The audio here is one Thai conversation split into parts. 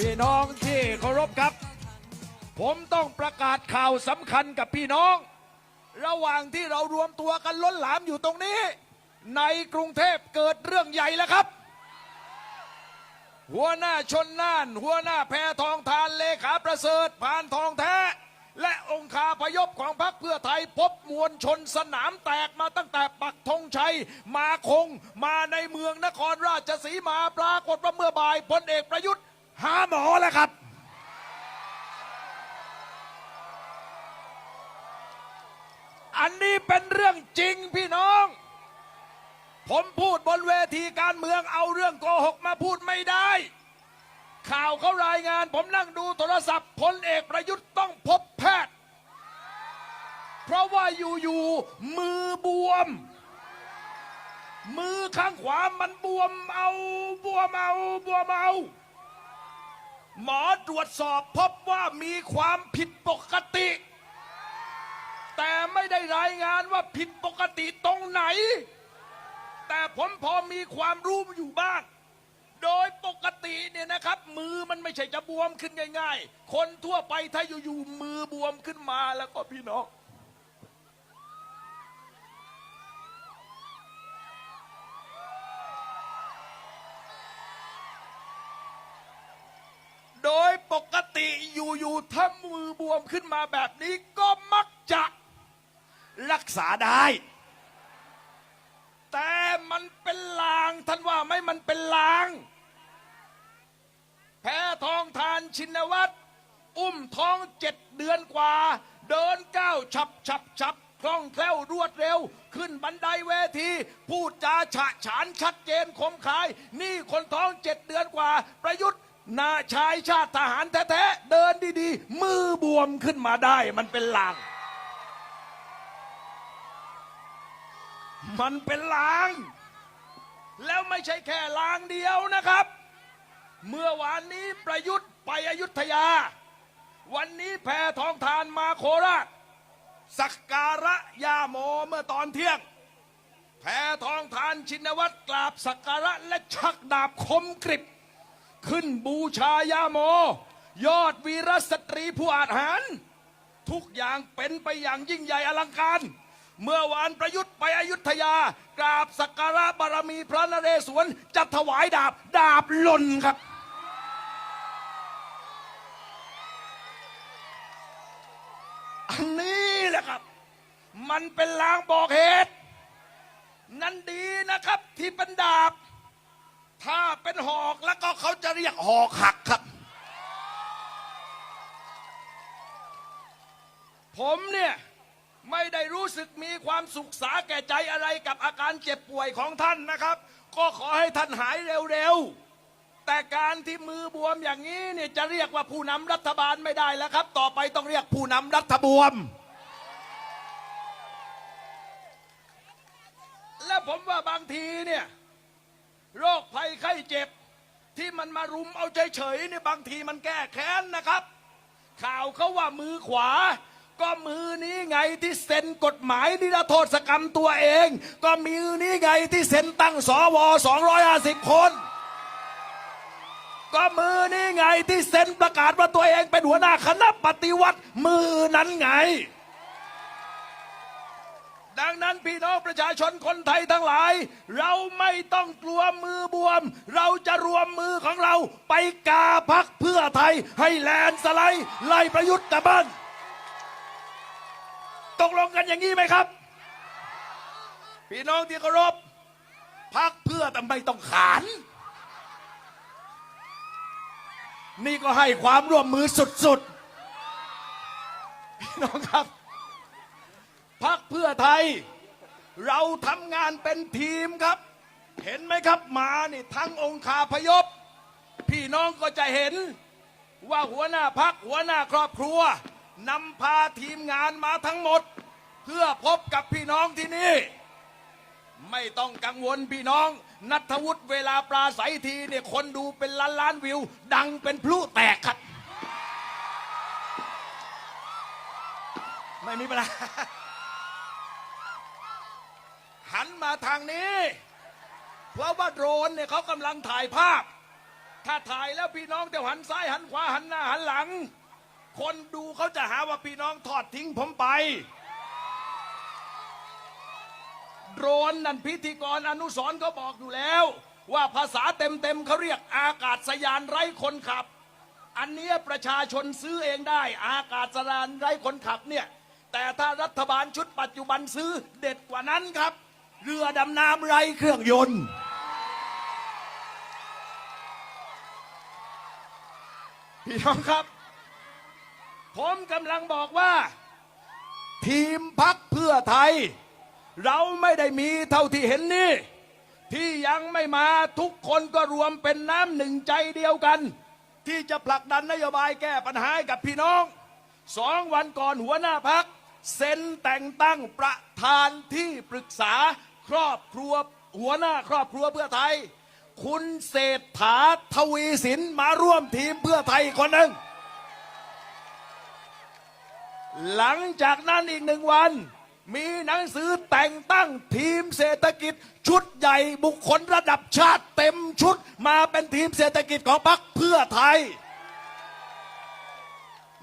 พี่น้องที่เคารพครับ ผมต้องประกาศข่าวสำคัญกับพี่น้อง ระหว่างที่เรารวมตัวกันล้นหลามอยู่ตรงนี้ ในกรุงเทพเกิดเรื่องใหญ่แล้วครับ หัวหน้าชนน่าน หัวหน้าแพทองทานเลขาประเสริฐพานทองแท้ และองคาพยพของพรรคเพื่อไทยพบมวลชนสนามแตกมาตั้งแต่ปักธงชัย มาคง มาในเมืองนครราชสีมาปรากฏว่าเมื่อบ่ายพลเอกประยุทธ์ หาหมอแล้วครับ อันนี้เป็นเรื่องจริงพี่น้อง ผมพูดบนเวทีการเมืองเอาเรื่องโกหกมาพูดไม่ได้ ข่าวเขารายงาน ผมนั่งดูโทรศัพท์พลเอกประยุทธ์ต้องพบแพทย์ เพราะว่าอยู่ๆมือบวมมือข้างขวามันบวมเอา บวมเอา บวมเอา หมอตรวจสอบพบว่ามีความผิดปกติ แต่ไม่ได้รายงานว่าผิดปกติตรงไหน แต่ผมพอมีความรู้อยู่บ้าง โดยปกติเนี่ยนะครับ มือมันไม่ใช่จะบวมขึ้นง่าย ๆ คนทั่วไปถ้าอยู่ๆมือบวมขึ้นมาแล้วก็พี่น้อง มขึ้นมาแบบนี้ก็มักจะรักษาได้ แต่มันเป็นลางท่านว่าไหมมันเป็นลาง แพ้ทองทานชินวัตรอุ้มท้องเจ็ดเดือนกว่า เดินก้าวฉับฉับฉับคล่องแคล่วรวดเร็ว ขึ้นบันไดเวที พูดจาฉะฉานชัดเจนคมคาย นี่คนท้องเจ็ดเดือนกว่า ประยุทธ์ นาชายชาติทหารแท้ๆเดินดีๆ มือบวมขึ้นมาได้ มันเป็นลาง มันเป็นลาง แล้วไม่ใช่แค่ลางเดียวนะครับ เมื่อวานนี้ประยุทธ์ไปอยุธยา วันนี้แพทองทานมาโคราช สักการะยาโมเมื่อตอนเที่ยงแพทองทานชินวัตรกราบสักการะและชักดาบคมกริบ ขึ้นบูชายาโม ยอดวีรสตรีผู้อาจหาร ทุกอย่างเป็นไปอย่างยิ่งใหญ่อลังการ เมื่อวานประยุทธ์ไปอยุธยา กราบสักการะบารมีพระนเรศวรจะถวายดาบ ดาบหล่นครับ อันนี้แหละครับ มันเป็นลางบอกเหตุ นั่นดีนะครับที่เป็นดาบ เป็นหอกแล้วก็เขาจะเรียกหอกหักครับ ผมเนี่ยไม่ได้รู้สึกมีความสุขสาแก่ใจอะไรกับอาการเจ็บป่วยของท่านนะครับ ก็ขอให้ท่านหายเร็วๆ แต่การที่มือบวมอย่างนี้เนี่ยจะเรียกว่าผู้นำรัฐบาลไม่ได้แล้วครับ ต่อไปต้องเรียกผู้นำรัฐบวม และผมว่าบางทีเนี่ย โรคภัยไข้เจ็บ ที่มันมารุมเอาเฉยๆเนี่ยบางทีมันแก้แค้นนะครับ ข่าวเขาว่ามือขวา ก็มือนี้ไงที่เซ็นกฎหมายนิรโทษกรรมตัวเอง ก็มือนี้ไงที่เซ็นตั้งสว250 คน ก็มือนี้ไงที่เซ็นประกาศว่าตัวเองเป็นหัวหน้าคณะปฏิวัติมือนั้นไง ดังนั้นพี่น้องประชาชนคนไทยทั้งหลาย เราไม่ต้องกลัวมือบวม เราจะรวมมือของเราไปกาพักเพื่อไทย ให้แลนสไลด์ไล่ประยุทธ์กลับบ้านตกลงกันอย่างนี้ไหมครับ พี่น้องที่เคารพพักเพื่อแต่ไมต้องขาน นี่ก็ให้ความร่วมมือสุดๆ พี่น้องครับ พักเพื่อไทย เราทำงานเป็นทีมครับ เห็นไหมครับมานี่ทั้งองค์คาพยพ พี่น้องก็จะเห็นว่าหัวหน้าพักหัวหน้าครอบครัวนำพาทีมงานมาทั้งหมด เพื่อพบกับพี่น้องที่นี่ ไม่ต้องกังวลพี่น้อง นัทวุฒิเวลาปราศัยทีเนี่ยคนดูเป็นล้านล้านวิว ดังเป็นพลุแตกครับไม่มีปัญหา หันมาทางนี้ เพราะว่าโดรนเนี่ยเขากำลังถ่ายภาพ ถ้าถ่ายแล้วพี่น้องเดี๋ยวหันซ้ายหันขวาหันหน้าหันหลัง คนดูเขาจะหาว่าพี่น้องทอดทิ้งผมไป โดรนนั่นพิธีกรอนุสรณ์เขาบอกอยู่แล้ว ว่าภาษาเต็มๆเขาเรียกอากาศยานไร้คนขับ อันนี้ประชาชนซื้อเองได้ อากาศยานไร้คนขับเนี่ยแต่ถ้ารัฐบาลชุดปัจจุบันซื้อเด็ดกว่านั้นครับ เรือดำน้ำไร้เครื่องยนต์ พี่น้องครับ ผมกำลังบอกว่า ทีมพักเพื่อไทย เราไม่ได้มีเท่าที่เห็นนี่ ที่ยังไม่มาทุกคนก็รวมเป็นน้ำหนึ่งใจเดียวกัน ที่จะผลักดันนโยบายแก้ปัญหาหกับพี่น้องสองวันก่อนหัวหน้าพักเซ็นแต่งตั้งประธานที่ปรึกษา ครอบครัวหัวหน้าครอบครัวเพื่อไทย คุณเศรษฐาทวีสินมาร่วมทีมเพื่อไทยคนหนึ่ง หลังจากนั้นอีกหนึ่งวัน มีหนังสือแต่งตั้งทีมเศรษฐกิจ ชุดใหญ่บุคคลระดับชาติเต็มชุดมาเป็นทีมเศรษฐกิจของพรรคเพื่อไทย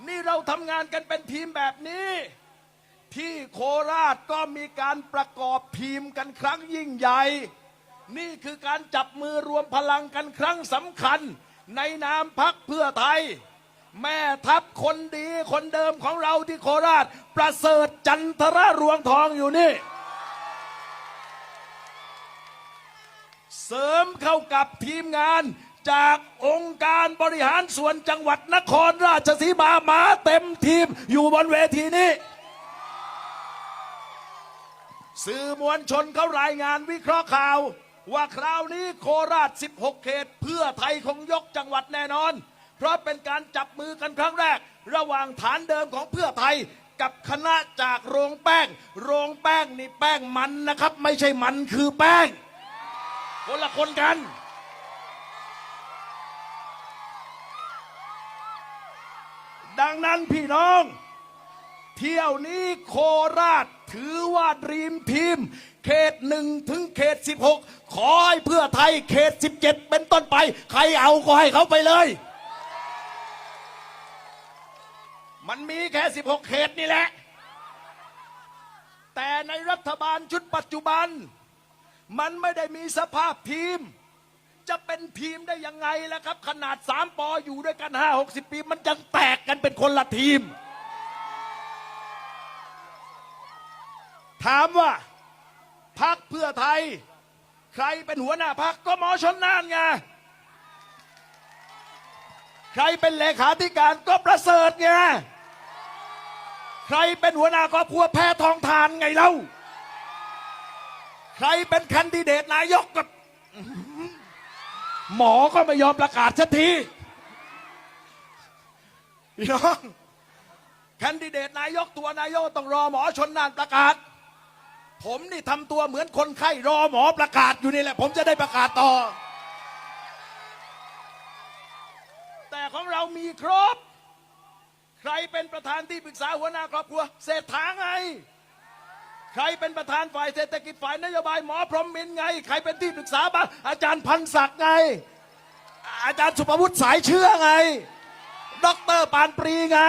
นี่เราทำงานกันเป็นทีมแบบนี้ ที่โคราชก็มีการประกอบทีมกันครั้งยิ่งใหญ่ นี่คือการจับมือรวมพลังกันครั้งสำคัญ ในนามพักเพื่อไทย แม่ทัพคนดีคนเดิมของเราที่โคราช ประเสริฐจันทรรวงทองอยู่นี่ เสริมเข้ากับทีมงานจากองค์การบริหารส่วนจังหวัดนครราชสีมามาเต็มทีมอยู่บนเวทีนี้ สื่อมวลชนเขารายงานวิเคราะห์ข่าว ว่าคราวนี้โคราช 16 เขต เพื่อไทยคงยกจังหวัดแน่นอน เพราะเป็นการจับมือกันครั้งแรก ระหว่างฐานเดิมของเพื่อไทยกับคณะจากโรงแป้ง โรงแป้งนี่แป้งมันนะครับ ไม่ใช่มันคือแป้ง คนละคนกัน ดังนั้นพี่น้อง เที่ยวนี้โคราชถือว่าดรีมทีม เขตหนึ่งถึงเขต 16 ขอให้เพื่อไทยเขต 17 เป็นต้นไป ใครเอาก็ให้เขาไปเลย มันมีแค่ 16 เขตนี่แหละ แต่ในรัฐบาลชุดปัจจุบัน มันไม่ได้มีสภาพทีม จะเป็นทีมได้ยังไงล่ะครับ ขนาด 3 ปออยู่ด้วยกัน 5 60 ปี มันยังแตกกันเป็นคนละทีม ถามว่าพักเพื่อไทย ใครเป็นหัวหน้าพักก็หมอชนน่านไงใครเป็นเลขาธิการก็ประเสริฐไงใครเป็นหัวหน้าครอบครัวแพ้ทองทานไงเล่าใครเป็นแคนดิเดตนายกก็หมอก็ไม่ยอมประกาศสักทีพี่น้องแคนดิเดตนายกตัวนายกต้องรอหมอชนน่านประกาศ ผมนี่ทำตัวเหมือนคนไข้รอหมอประกาศอยู่นี่แหละ ผมจะได้ประกาศต่อ แต่ของเรามีครบ ใครเป็นประธานที่ปรึกษาหัวหน้าครอบครัวเศรษฐาไง ใครเป็นประธานฝ่ายเศรษฐกิจฝ่ายนโยบายหมอพรหมมินไง ใครเป็นที่ปรึกษาบ้างอาจารย์พันศักดิ์ไง อาจารย์สุภวุฒิสายเชื่อไงด็อกเตอร์ปานปรีไง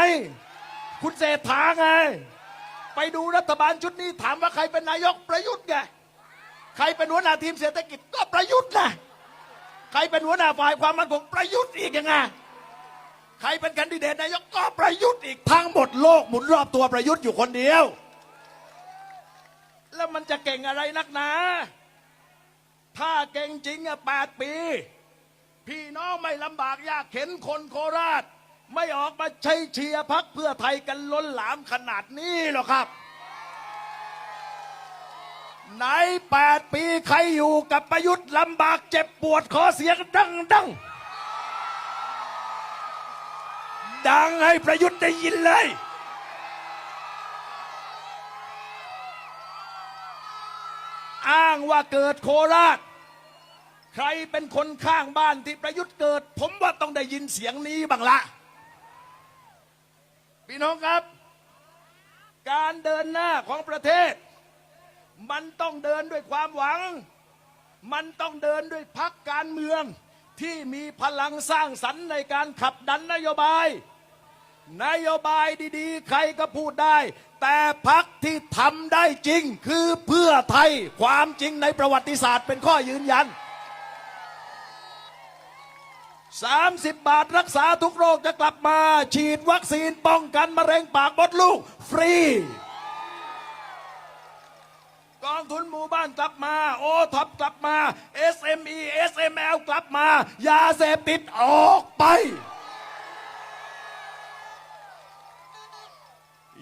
คุณเศรษฐาไง ไปดูรัฐบาลชุดนี้ถามว่าใครเป็นนายกประยุทธ์ไงใครเป็นหัวหน้าทีมเศรษฐกิจก็ประยุทธ์นะใครเป็นหัวหน้าฝ่ายความมั่นคงประยุทธ์อีกยังไงใครเป็นแคนดิเดตนายกก็ประยุทธ์อีกทั้งหมดโลกหมุนรอบตัวประยุทธ์อยู่คนเดียว แล้วมันจะเก่งอะไรนักหนา ถ้าเก่งจริงอะแปดปี พี่น้องไม่ลำบากยากเข็นคนโคราช ไม่ออกมาใช้เชียร์พักเพื่อไทยกันล้นหลามขนาดนี้หรอกครับ ในแปดปีใครอยู่กับประยุทธ์ลำบากเจ็บปวดขอเสียงดังดังดังให้ประยุทธ์ได้ยินเลย อ้างว่าเกิดโคราช ใครเป็นคนข้างบ้านที่ประยุทธ์เกิด ผมว่าต้องได้ยินเสียงนี้บ้างละ พี่น้องครับ การเดินหน้าของประเทศ มันต้องเดินด้วยความหวัง มันต้องเดินด้วยพักการเมืองที่มีพลังสร้างสรรค์ในการขับดันนโยบาย นโยบายดีๆ ใครก็พูดได้ แต่พักที่ทำได้จริงคือเพื่อไทยความจริงในประวัติศาสตร์เป็นข้อยืนยัน 30 บาทรักษาทุกโรคจะกลับมา ฉีดวัคซีนป้องกันมะเร็งปากมดลูก ฟรี กองทุนหมู่บ้านกลับมา โอท็อปกลับมา SME SML กลับมา ยาเสพติดออกไป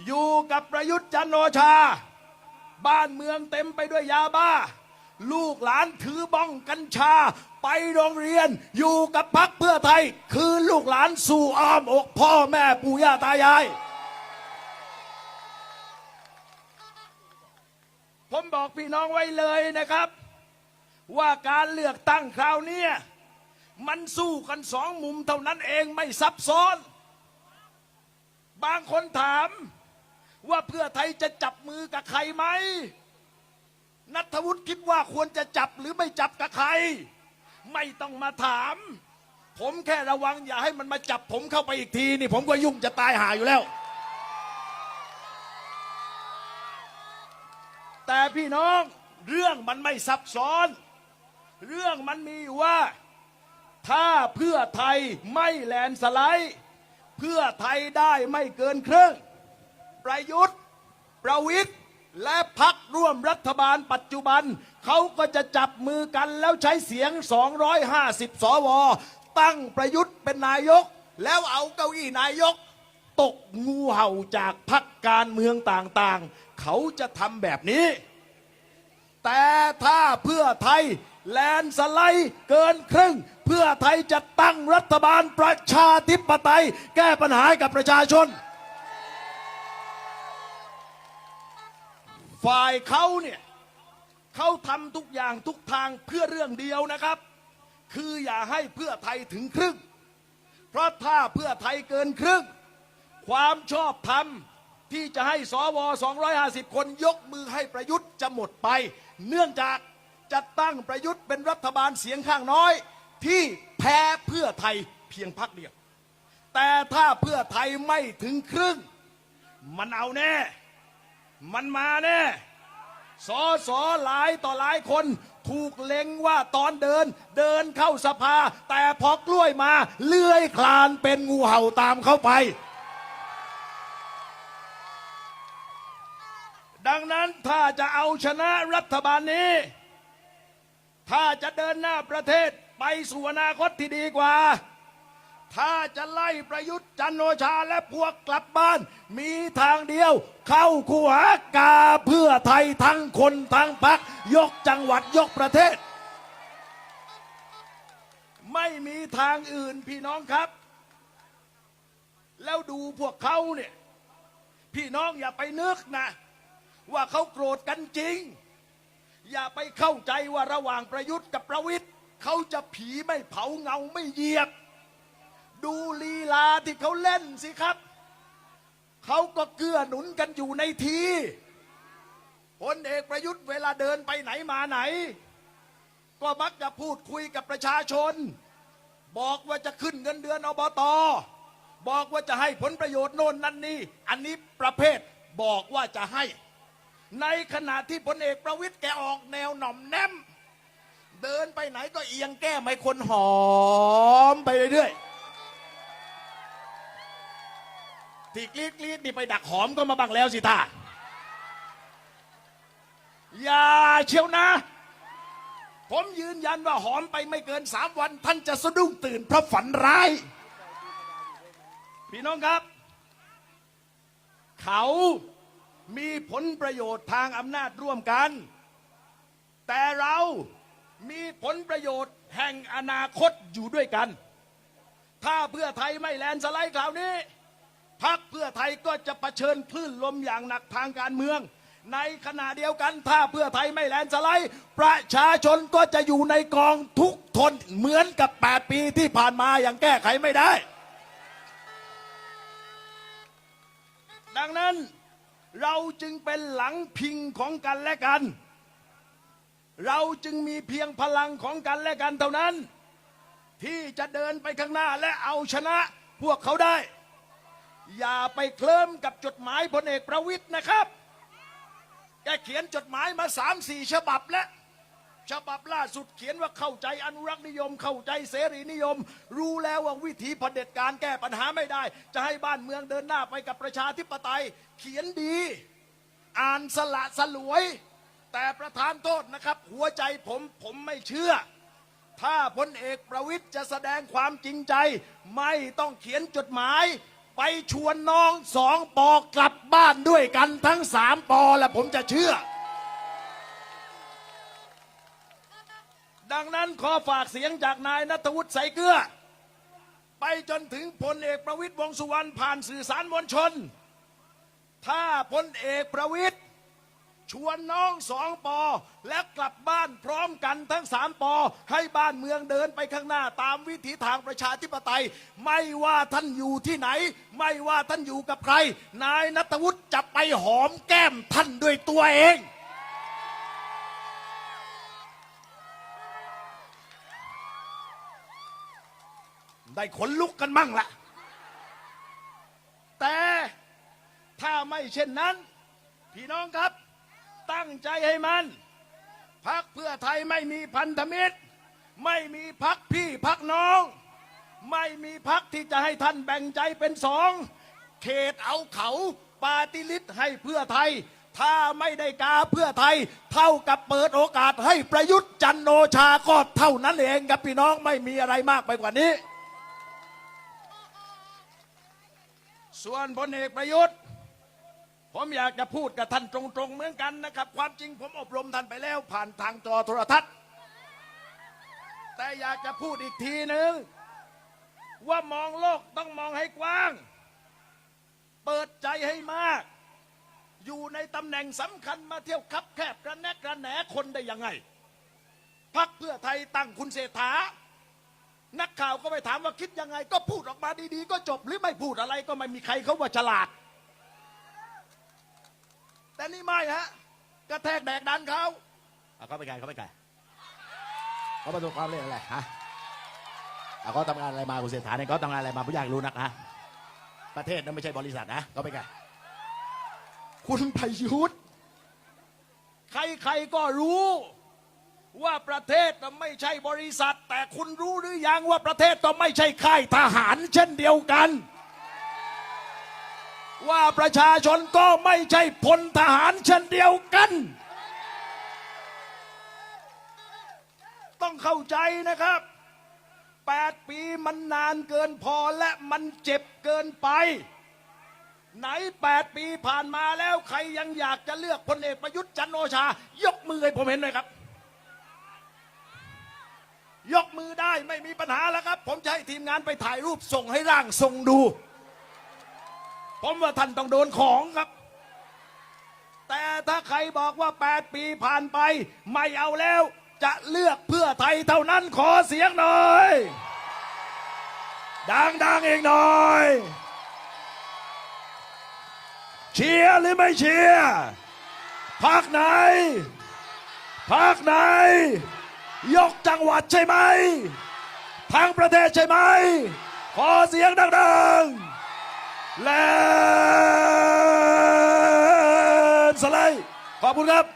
อยู่กับประยุทธ์จันโอชา บ้านเมืองเต็มไปด้วยยาบ้า ลูกหลานถือบ้องกัญชา ไปโรงเรียนอยู่กับพักเพื่อไทย คือลูกหลานสู่อ้อมอกพ่อแม่ปู่ย่าตายาย ผมบอกพี่น้องไว้เลยนะครับ ว่าการเลือกตั้งคราวนี้มันสู้กันสองมุมเท่านั้นเองไม่ซับซ้อน บางคนถามว่าเพื่อไทยจะจับมือกับใครไหม นัทวุฒิคิดว่าควรจะจับหรือไม่จับกับใคร ไม่ต้องมาถาม ผมแค่ระวังอย่าให้มันมาจับผมเข้าไปอีกทีนี่ผมก็ยุ่งจะตายหาอยู่แล้ว แต่พี่น้องเรื่องมันไม่ซับซ้อน เรื่องมันมีอยู่ว่า ถ้าเพื่อไทยไม่แลนด์สไลด์ เพื่อไทยได้ไม่เกินครึ่ง ประยุทธ์ ประวิทย์และพัก ร่วมรัฐบาลปัจจุบัน เขาก็จะจับมือกันแล้วใช้เสียง 250 สว ตั้งประยุทธ์เป็นนายก แล้วเอาเก้าอี้นายก ตกงูเห่าจากพักการเมืองต่างๆ เขาจะทำแบบนี้ แต่ถ้าเพื่อไทยแลนด์สไลด์เกินครึ่ง เพื่อไทยจะตั้งรัฐบาลประชาธิปไตย แก้ปัญหาให้กับประชาชน ฝ่ายเขาเนี่ยเขาทำทุกอย่างทุกทางเพื่อเรื่องเดียวนะครับ คืออย่าให้เพื่อไทยถึงครึ่ง เพราะถ้าเพื่อไทยเกินครึ่ง ความชอบธรรมที่จะให้สว 250 คนยกมือให้ประยุทธ์จะหมดไป เนื่องจากจะตั้งประยุทธ์เป็นรัฐบาลเสียงข้างน้อย ที่แพ้เพื่อไทยเพียงพักเดียว แต่ถ้าเพื่อไทยไม่ถึงครึ่ง มันเอาแน่ มันมาแน่สอสอหลายต่อหลายคน ถูกเล็งว่าตอนเดิน เดินเข้าสภา แต่พอกล้วยมา เลื่อยคลานเป็นงูเห่าตามเข้าไป ดังนั้นถ้าจะเอาชนะรัฐบาลนี้ ถ้าจะเดินหน้าประเทศไปสู่อนาคตที่ดีกว่า ถ้าจะไล่ประยุทธ์จันโอชาและพวกกลับบ้าน มีทางเดียว เข้าคูหากาเพื่อไทยทั้งคนทั้งพัก ยกจังหวัดยกประเทศ ไม่มีทางอื่นพี่น้องครับ แล้วดูพวกเขาเนี่ย พี่น้องอย่าไปนึกนะ ว่าเขาโกรธกันจริง อย่าไปเข้าใจว่าระหว่างประยุทธ์กับประวิทย์เขาจะผีไม่เผาเงาไม่เหยียบ ดูลีลาที่เขาเล่นสิครับ เขาก็เกื้อหนุนกันอยู่ในทีพลเอกประยุทธ์เวลาเดินไปไหนมาไหน ก็มักจะพูดคุยกับประชาชน บอกว่าจะขึ้นเงินเดือนอบตบอกว่าจะให้ผลประโยชน์โน่นนั่นนี่ อันนี้ประเภทบอกว่าจะให้ ในขณะที่พลเอกประวิทย์แกออกแนวหน่อมแนม เดินไปไหนก็เอียงแก้ไมให้คนหอมไปเรื่อยๆ ที่กรีดกรีดนี่ไปดักหอมก็มาบ้างแล้วสิท่าอย่าเชียวนะ ผมยืนยันว่าหอมไปไม่เกินสามวัน ท่านจะสะดุ้งตื่นเพราะฝันร้าย พี่น้องครับ เขามีผลประโยชน์ทางอำนาจร่วมกัน แต่เรามีผลประโยชน์แห่งอนาคตอยู่ด้วยกัน ถ้าเพื่อไทยไม่แลนสไลด์คราวนี้ พักเพื่อไทยก็จะะเผชิญคลื่นลมอย่างหนักทางการเมือง ในขณะเดียวกันถ้าเพื่อไทยไม่แลนสไลด์ประชาชนก็จะอยู่ในกองทุกข์ทนเหมือนกับ 8 ปีที่ผ่านมาอย่างแก้ไขไม่ได้ ดังนั้นเราจึงเป็นหลังพิงของกันและกัน เราจึงมีเพียงพลังของกันและกันเท่านั้น ที่จะเดินไปข้างหน้าและเอาชนะพวกเขาได้ อย่าไปเคลิ้มกับจดหมายพลเอกประวิตยนะครับ แกเขียนจดหมายมาสามสี่ฉบับแล้วฉบับล่าสุดเขียนว่าเข้าใจอนุรักษ์นิยม เข้าใจเสรีนิยม รู้แล้วว่าวิธีเผด็จการแก้ปัญหาไม่ได้ จะให้บ้านเมืองเดินหน้าไปกับประชาธิปไตย เขียนดี อ่านสละสลวย แต่ประธานโทษนะครับ หัวใจผมผมไม่เชื่อ ถ้าพลเอกประวิทย์จะแสดงความจริงใจ ไม่ต้องเขียนจดหมาย ไปชวนน้องสองปอกลับบ้านด้วยกันทั้งสามปอและผมจะเชื่อ ดังนั้นขอฝากเสียงจากนายนัทวุฒิใสเกลือ ไปจนถึงพลเอกประวิตยวงสุวรรณผ่านสื่อสารมวลชน ถ้าพลเอกประวิตย ชวนน้องสองปอ และกลับบ้านพร้อมกันทั้งสามปอ ให้บ้านเมืองเดินไปข้างหน้าตามวิถีทางประชาธิปไตย ไม่ว่าท่านอยู่ที่ไหน ไม่ว่าท่านอยู่กับใคร นายนัทวุฒิจะไปหอมแก้มท่านด้วยตัวเองได้ขนลุกกันมั่งละแต่ถ้าไม่เช่นนั้น พี่น้องครับ ตั้งใจให้มันพักเพื่อไทยไม่มีพันธมิตร ไม่มีพักพี่พักน้อง ไม่มีพักที่จะให้ท่านแบ่งใจเป็นสอง เขตเอาเขาปาติลิศให้เพื่อไทย ถ้าไม่ได้กาเพื่อไทย เท่ากับเปิดโอกาสให้ประยุทธ์จันทร์โอชาก็เท่านั้นเองครับพี่น้องไม่มีอะไรมากไปกว่านี้ ส่วนพลเอกประยุทธ์ ผมอยากจะพูดกับท่านตรงๆเหมือนกันนะครับ ความจริงผมอบรมท่านไปแล้ว ผ่านทางจอโทรทัศน์ แต่อยากจะพูดอีกทีหนึ่งว่ามองโลกต้องมองให้กว้าง เปิดใจให้มาก อยู่ในตำแหน่งสำคัญมาเที่ยวคับแคบกระแนกกระแหนคนได้ยังไงพักเพื่อไทยตั้งคุณเศรษฐา นักข่าวก็ไปถามว่าคิดยังไง ก็พูดออกมาดีๆ ก็จบหรือไม่พูดอะไรก็ไม่มีใครเขาว่าฉลาด แต่นี่ไม่ฮะกระแทกแดกดันเขาเอาเขาไปไกลเขาไปไกลเขาประสบความสำเร็จอะไรฮะเอาเขาทำงานอะไรมาคุณเศรษฐาเนี่ยเขาทำงานอะไรมาผู้อยากรู้นักฮะประเทศนั้นไม่ใช่บริษัทนะเขาไปไกลคุณพยุทธ์ใครๆก็รู้ ว่าประเทศน่ะไม่ใช่บริษัท แต่คุณรู้หรือยังว่าประเทศก็ไม่ใช่ค่ายทหาร เช่นเดียวกัน ว่าประชาชนก็ไม่ใช่พลทหารเช่นเดียวกัน ต้องเข้าใจนะครับ 8 ปีมันนานเกินพอและมันเจ็บเกินไป ไหน 8 ปีผ่านมาแล้วใครยังอยากจะเลือกพลเอกประยุทธ์จันโอชา ยกมือให้ผมเห็นหน่อยครับ ยกมือได้ไม่มีปัญหาแล้วครับ ผมจะให้ทีมงานไปถ่ายรูปส่งให้ร่างทรงดู ผมว่าท่านต้องโดนของครับ แต่ถ้าใครบอกว่า 8 ปีผ่านไป ไม่เอาแล้ว จะเลือกเพื่อไทยเท่านั้นขอเสียงหน่อย ดังๆเองหน่อย เชียร์หรือไม่เชียร์พักไหนพักไหน ยกจังหวัดใช่ไหม ทั้งประเทศใช่ไหม ขอเสียงดังๆ แลนสไลด์ขอบคุณครับ